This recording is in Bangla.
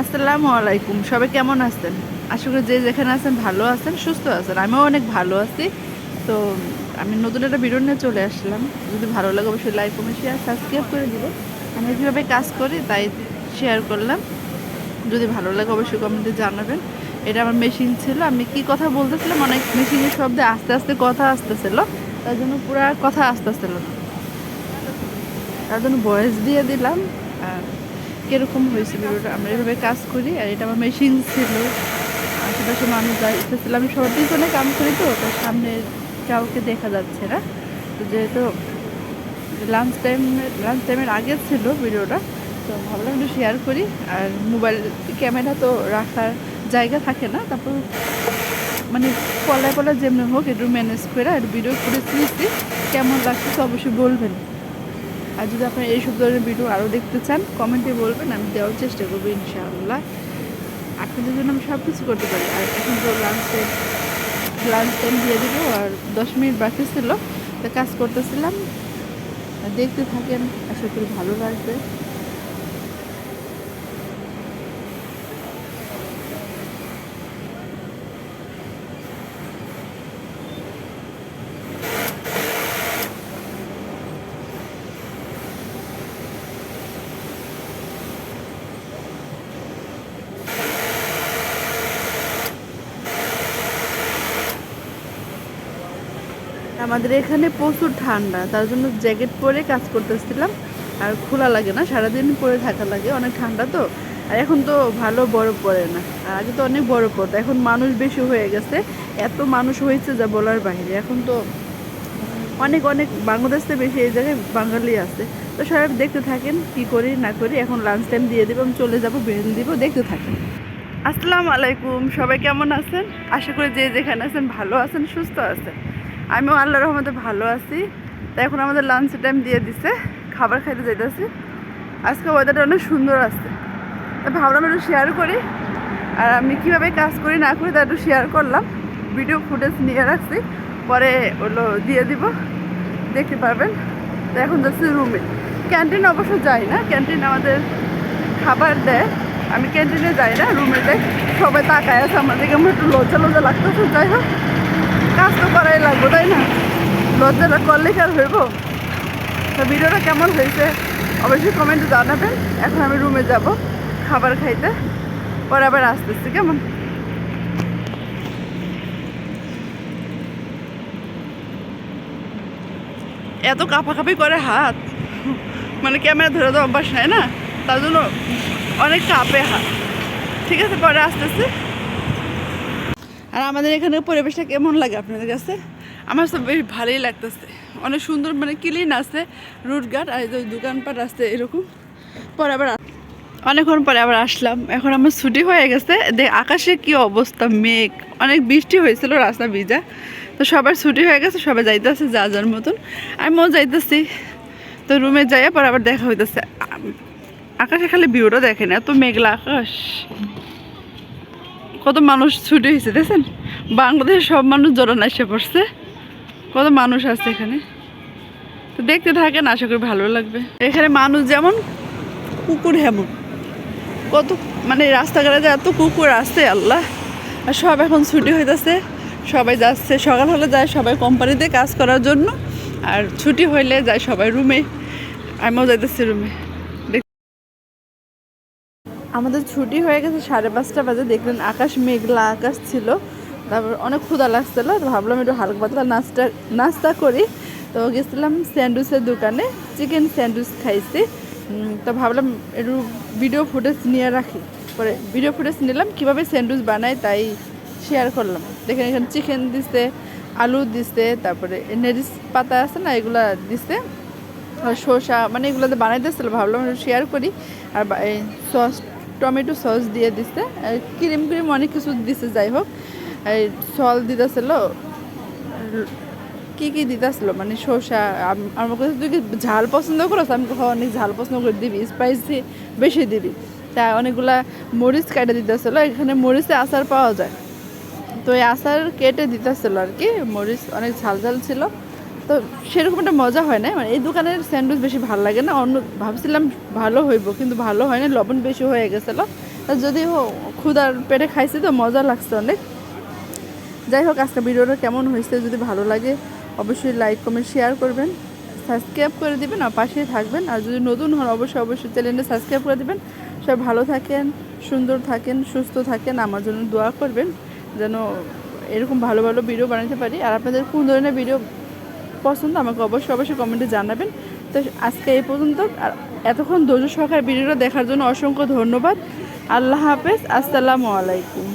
আসসালামু আলাইকুম। সবাই কেমন আছেন? আশা করি যে যেখানে আছেন ভালো আছেন, সুস্থ আছেন। আমিও অনেক ভালো আছি। তো আমি নতুন একটা ভিডিও নিয়ে চলে আসলাম। যদি ভালো লাগে অবশ্যই লাইক কমেন্ট শেয়ার সাবস্ক্রাইব করে দিব আমি কীভাবে কাজ করি, তাই শেয়ার করলাম। যদি ভালো লাগে অবশ্যই কমেন্টে জানাবেন। এটা আমার মেশিন ছিল। আমি কি কথা বলতেছিলাম? অনেক মেশিনের শব্দে আস্তে আস্তে কথা আসতেছিল। তার জন্য পুরো কথা আসতেছিল না। তার জন্য ভয়েস দিয়ে দিলাম। আর কীরকম হয়েছে ভিডিওটা আমরা এভাবে কাজ করি আর এটা আমার মেশিন ছিল। আশেপাশে মানুষ যাইতেছিল আমি সবার পিছনে কাম করি তো তার সামনে কাউকে দেখা যাচ্ছে না। তো যেহেতু লাঞ্চ টাইম লাঞ্চ টাইমের আগে ছিল ভিডিওটা, তো ভাবলাম একটু শেয়ার করি। আর মোবাইল ক্যামেরা তো রাখার জায়গা থাকে না, তারপর মানে পলায় পলা যেমনি হোক একটু ম্যানেজ করে আর ভিডিও করে নিচ্ছি। কেমন লাগছে তো অবশ্যই বলবেন। আর যদি আপনারা এইসব ধরনের ভিডিও আরও দেখতে চান, কমেন্টে বলবেন, আমি দেওয়ার চেষ্টা করব ইনশাআল্লাহ। আপনাদের জন্য আমি সব কিছু করতে পারি। আর এখন তো লাঞ্চ টাইম লাঞ্চ টাইম দিয়ে দেবো, আর দশ মিনিট বাকি ছিল, তা কাজ করতেছিলাম। দেখতে থাকেন, আশা করি ভালো লাগবে। আমাদের এখানে প্রচুর ঠান্ডা, তার জন্য জ্যাকেট পরে কাজ করতেছিলাম। আর খোলা লাগে না, সারাদিন পরে থাকা লাগে, অনেক ঠান্ডা তো। আর এখন তো ভালো বরফ পড়ে না, আর আগে তো অনেক বরফ পড়তো, এখন মানুষ বেশি হয়ে গেছে। এত মানুষ হয়েছে যা বলার বাইরে এখন তো অনেক অনেক বাংলাদেশ থেকে বেশি এই জায়গায় বাঙালি আছে। তো সবাই দেখতে থাকেন, কি করি, না করি, এখন লাঞ্চ টাইম দিয়ে দেবো, আমি চলে যাব বের দিব, দেখতে থাকেন। আসসালামু আলাইকুম, সবাই কেমন আছেন? আশা করি যে যেখানে আছেন ভালো আছেন, সুস্থ আছেন। আমিও আল্লাহ রহমতে ভালো আছি। তাই এখন আমাদের লাঞ্চ টাইম দিয়ে দিছে, খাবার খাইতে যাইতেছি। আজকে ওয়েদারটা অনেক সুন্দর আছে তা ভাবলাম একটু শেয়ার করি। আর আমি কীভাবে কাজ করি না করি তা একটু শেয়ার করলাম। ভিডিও ফুটেজ নিয়ে রাখছি। পরে ওগুলো দিয়ে দিব। দেখতে পারবেন। তো এখন যাচ্ছি রুমে ক্যান্টিন অবশ্য যাই না। ক্যান্টিন আমাদের খাবার দেয়। আমি ক্যান্টিনে যাই না রুমে যাই। সবাই তাকায় আছে আমাদেরকে আমার একটু লজ্জা লজ্জা লাগতেছে। যাই হোক, কাজ তো করাই লাগবো। লজ্জাটা করলে কি আর হইব। তো ভিডিওটা কেমন হয়েছে অবশ্যই কমেন্টে জানাবেন। এখন আমি রুমে যাব খাবার খাইতে। পরে আবার আসতেছি, কেমন? এত কাঁপাকাঁপি করে হাত। মানে ক্যামেরা ধরে তো অভ্যাস নাই না? তার জন্য অনেক কাঁপে হাত। ঠিক আছে, পরে আসতেছি। আর আমাদের এখানে পরিবেশটা কেমন লাগে আপনাদের কাছে? আমার সব বেশ ভালোই লাগতেছে। অনেক সুন্দর মানে ক্লিন আছে রুটঘাট আর যে দোকানপাট আছে এরকম। পরে আবার অনেকক্ষণ পরে আবার আসলাম। এখন আমার ছুটি হয়ে গেছে। দেখ আকাশে কি অবস্থা, মেঘ। অনেক বৃষ্টি হয়েছিল রাস্তা ভিজা। তো সবার ছুটি হয়ে গেছে, সবাই যাইতেছে যা যার মতন। আমিও যাইতেছি। তো রুমে যাইয়া পরে আবার দেখা হইতেছে। আকাশে খালি ভিউটা দেখে না, এত মেঘলা আকাশ। কত মানুষ ছুটি হয়েছে, দেখছেন? বাংলাদেশের সব মানুষ জড়ান এসে পড়ছে। কত মানুষ আছে এখানে? তো দেখতে থাকেন, আশা করি ভালো লাগবে। এখানে মানুষ যেমন কুকুর হেমন। কত মানে রাস্তাঘাটে যে এত কুকুর আছে, আল্লাহ। আর সব এখন ছুটি হইতেছে, সবাই যাচ্ছে। সকাল হলে যায় সবাই কোম্পানিতে কাজ করার জন্য, আর ছুটি হইলে যায় সবাই রুমে আমিও যাইতেছি রুমে আমাদের ছুটি হয়ে গেছে সাড়ে পাঁচটা বাজে। দেখলেন আকাশ মেঘলা আকাশ ছিল। তারপর অনেক ক্ষুদা লাগছিল, তো ভাবলাম একটু হালকা পাতলা নাস্তা নাস্তা করি। তো গেছিলাম স্যান্ডউইচের দোকানে, চিকেন স্যান্ডউইচ খাইছি। তো ভাবলাম একটু ভিডিও ফুটেজ নিয়ে রাখি। পরে ভিডিও ফুটেজ নিলাম, কীভাবে স্যান্ডউইচ বানাই তাই শেয়ার করলাম। দেখেন, এখানে চিকেন দিছে, আলু দিছে, তারপরে নেরিস পাতা আছে না, এগুলা দিছে। আর শসা মানে এগুলোতে বানাইতেছিল, ভাবলাম একটু শেয়ার করি। আর সস টমেটো সস দিয়ে দিছে। ক্রিম ক্রিম অনেক কিছু দিছে, যাই হোক। সল দিতেছিল, কি কি দিতেছিল মানে শসা, আম- আমার তুই কি ঝাল পছন্দ করো আমি অনেক ঝাল পছন্দ করে দিবি স্পাইসি বেশি দিবি। তা অনেকগুলা মরিচ কেটে দিতেছিল এখানে মরিচে আচার পাওয়া যায়। তো এই আচার কেটে দিতেছিল আর কি মরিচ অনেক ঝাল ঝাল ছিল। তো সেরকম একটা মজা হয় না মানে এই দোকানের স্যান্ডউইচ বেশি ভালো লাগে না? অন্য, ভাবছিলাম ভালো হইব, কিন্তু ভালো হয় না লবণ বেশি হয়ে গেছিল। যদি ক্ষুদার পেটে খাইছি তো মজা লাগছে অনেক। যাই হোক আজকে ভিডিওটা কেমন হয়েছে যদি ভালো লাগে, অবশ্যই লাইক কমেন্ট শেয়ার করবেন। সাবস্ক্রাইব করে দিবেন আর পাশেই থাকবেন। আর যদি নতুন হন, অবশ্যই অবশ্যই চ্যানেলটা সাবস্ক্রাইব করে দিবেন। সব ভালো থাকেন, সুন্দর থাকেন, সুস্থ থাকেন, আমার জন্য দোয়া করবেন, যেন এরকম ভালো ভালো ভিডিও বানাতে পারি। আর আপনাদের কোন ধরনের ভিডিও পছন্দ, আমাকে অবশ্যই অবশ্যই কমেন্টে জানাবেন। তো আজকে এই পর্যন্ত। আর এতক্ষণ ধৈর্য সহকারে ভিডিওটা দেখার জন্য অসংখ্য ধন্যবাদ। আল্লাহ হাফেজ। আসসালামু আলাইকুম।